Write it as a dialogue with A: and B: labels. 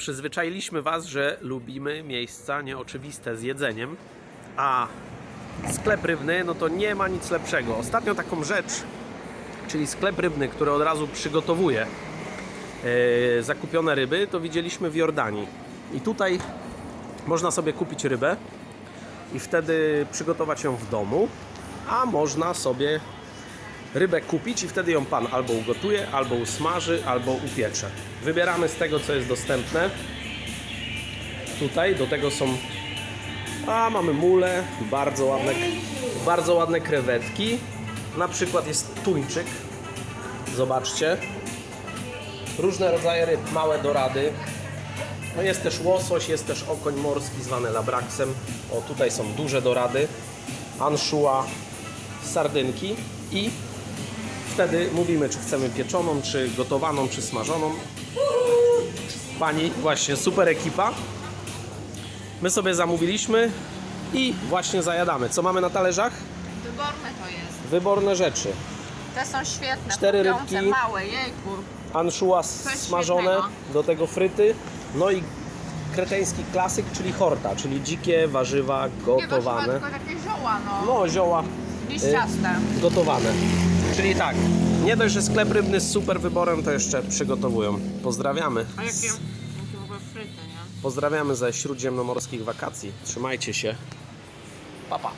A: Przyzwyczailiśmy Was, że lubimy miejsca nieoczywiste z jedzeniem, a sklep rybny, no to nie ma nic lepszego. Ostatnio taką rzecz, czyli sklep rybny, który od razu przygotowuje e, zakupione ryby, to widzieliśmy w Jordanii. I tutaj można sobie kupić rybę i wtedy przygotować ją w domu, a można sobie rybę kupić i wtedy ją pan albo ugotuje, albo usmaży, albo upiecze. Wybieramy z tego, co jest dostępne. Tutaj do tego są a mamy mule, bardzo ładne, bardzo ładne krewetki. Na przykład jest tuńczyk. Zobaczcie. Różne rodzaje ryb, małe dorady. No jest też łosoś, jest też okoń morski zwany labraksem. O, tutaj są duże dorady. Anszua, sardynki i wtedy mówimy, czy chcemy pieczoną, czy gotowaną, czy smażoną. Pani, właśnie, super ekipa. My sobie zamówiliśmy i właśnie zajadamy. Co mamy na talerzach?
B: Wyborne to jest.
A: Wyborne rzeczy.
B: Te są świetne.
A: Cztery rybki.
B: małe, jejku. Coś
A: smażone,
B: świetnego.
A: do tego fryty. No i kreteński klasyk, czyli horta, czyli dzikie warzywa
B: Nie
A: gotowane.
B: tylko takie zioła, no.
A: No, zioła
B: Liściaste.
A: gotowane. Czyli tak, nie dość, że sklep rybny z super wyborem, to jeszcze przygotowują. Pozdrawiamy.
B: A jakie, jakie w ogóle fryty, nie?
A: Pozdrawiamy ze śródziemnomorskich wakacji. Trzymajcie się. Pa, pa.